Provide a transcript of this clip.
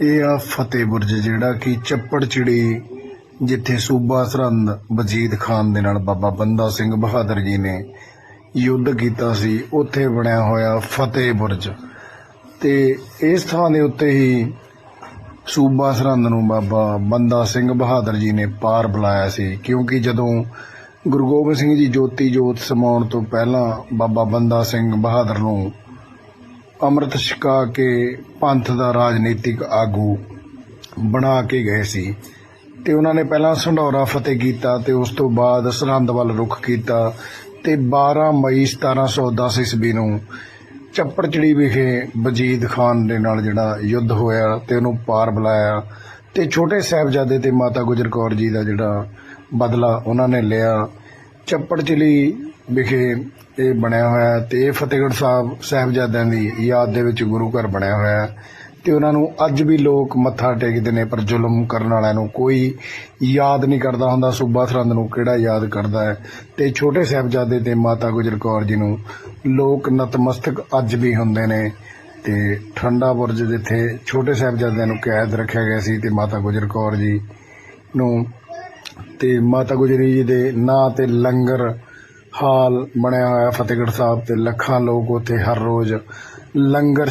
ਇਹ ਆ ਫਤਿਹ ਬੁਰਜ ਜਿਹੜਾ ਕਿ ਚੱਪੜ ਚਿੜੀ ਜਿੱਥੇ ਸੂਬਾ ਸਰਹੰਦ ਵਜੀਦ ਖਾਨ ਦੇ ਨਾਲ ਬਾਬਾ ਬੰਦਾ ਸਿੰਘ ਬਹਾਦਰ ਜੀ ਨੇ ਯੁੱਧ ਕੀਤਾ ਸੀ, ਉੱਥੇ ਬਣਿਆ ਹੋਇਆ ਫਤਿਹ ਬੁਰਜ। ਤੇ ਇਸ ਥਾਂ ਦੇ ਉੱਤੇ ਹੀ ਸੂਬਾ ਸਰਹੰਦ ਨੂੰ ਬਾਬਾ ਬੰਦਾ ਸਿੰਘ ਬਹਾਦਰ ਜੀ ਨੇ ਪਾਰ ਬੁਲਾਇਆ ਸੀ, ਕਿਉਂਕਿ ਜਦੋਂ ਗੁਰੂ ਗੋਬਿੰਦ ਸਿੰਘ ਜੀ ਜੋਤੀ ਜੋਤ ਸਮਾਉਣ ਤੋਂ ਪਹਿਲਾਂ ਬਾਬਾ ਬੰਦਾ ਸਿੰਘ ਬਹਾਦਰ ਨੂੰ ਅੰਮ੍ਰਿਤ ਛਕਾ ਕੇ ਪੰਥ ਦਾ ਰਾਜਨੀਤਿਕ ਆਗੂ ਬਣਾ ਕੇ ਗਏ ਸੀ ਤੇ ਉਹਨਾਂ ਨੇ ਪਹਿਲਾਂ ਸੰਢੌਰਾ ਫਤਿਹ ਕੀਤਾ ਤੇ ਉਸ ਤੋਂ ਬਾਅਦ ਸਰਹੰਦ ਵੱਲ ਰੁਖ ਕੀਤਾ ਤੇ 12 ਮਈ 1710 ਈਸਵੀ ਨੂੰ ਚੱਪੜਚਿੜੀ ਵਿਖੇ ਵਜੀਦ ਖਾਨ ਦੇ ਨਾਲ ਜਿਹੜਾ ਯੁੱਧ ਹੋਇਆ ਤੇ ਉਹਨੂੰ ਪਾਰ ਬੁਲਾਇਆ ਤੇ ਛੋਟੇ ਸਾਹਿਬਜ਼ਾਦੇ ਤੇ ਮਾਤਾ ਗੁਜਰ ਕੌਰ ਜੀ ਦਾ ਜਿਹੜਾ ਬਦਲਾ ਉਹਨਾਂ ਨੇ ਲਿਆ। ਚੱਪੜ ਚੱਪੜਚਿੜੀ ਵਿਖੇ ਇਹ ਬਣਿਆ ਹੋਇਆ ਹੈ ਤੇ ਇਹ ਫਤਿਹਗੜ੍ਹ ਸਾਹਿਬ ਸਾਹਿਬਜ਼ਾਦਿਆਂ ਦੀ ਯਾਦ ਦੇ ਵਿੱਚ ਗੁਰੂ ਘਰ ਬਣਿਆ ਹੋਇਆ ਹੈ ਤੇ ਉਹਨਾਂ ਨੂੰ ਅੱਜ ਵੀ ਲੋਕ ਮੱਥਾ ਟੇਕਦੇ ਨੇ ਪਰ ਜ਼ੁਲਮ ਕਰਨ ਵਾਲਿਆਂ ਨੂੰ ਕੋਈ ਯਾਦ ਨਹੀਂ ਕਰਦਾ ਹੁੰਦਾ, ਸੂਬਾ ਸਰਹੰਦ ਨੂੰ ਕਿਹੜਾ ਯਾਦ ਕਰਦਾ ਹੈ? ਤੇ ਛੋਟੇ ਸਾਹਿਬਜ਼ਾਦੇ ਤੇ ਮਾਤਾ ਗੁਜਰ ਕੌਰ ਜੀ ਨੂੰ ਲੋਕ ਨਤਮਸਤਕ ਅੱਜ ਵੀ ਹੁੰਦੇ ਨੇ ਤੇ ਠੰਡਾ ਬੁਰਜ ਜਿੱਥੇ ਛੋਟੇ ਸਾਹਿਬਜ਼ਾਦਿਆਂ ਨੂੰ ਕੈਦ ਰੱਖਿਆ ਗਿਆ ਸੀ ਤੇ ਮਾਤਾ ਗੁਜਰ ਕੌਰ ਜੀ ਨੂੰ ਤੇ ਮਾਤਾ ਗੁਜਰੀ ਜੀ ਦੇ ਨਾਂ ਤੇ ਲੰਗਰ ਹਾਲ ਬਣਿਆ ਹੋਇਆ ਫਤਿਹਗੜ੍ਹ ਸਾਹਿਬ ਤੇ ਲੱਖਾਂ ਲੋਕ ਉੱਥੇ ਹਰ ਰੋਜ਼ ਲੰਗਰ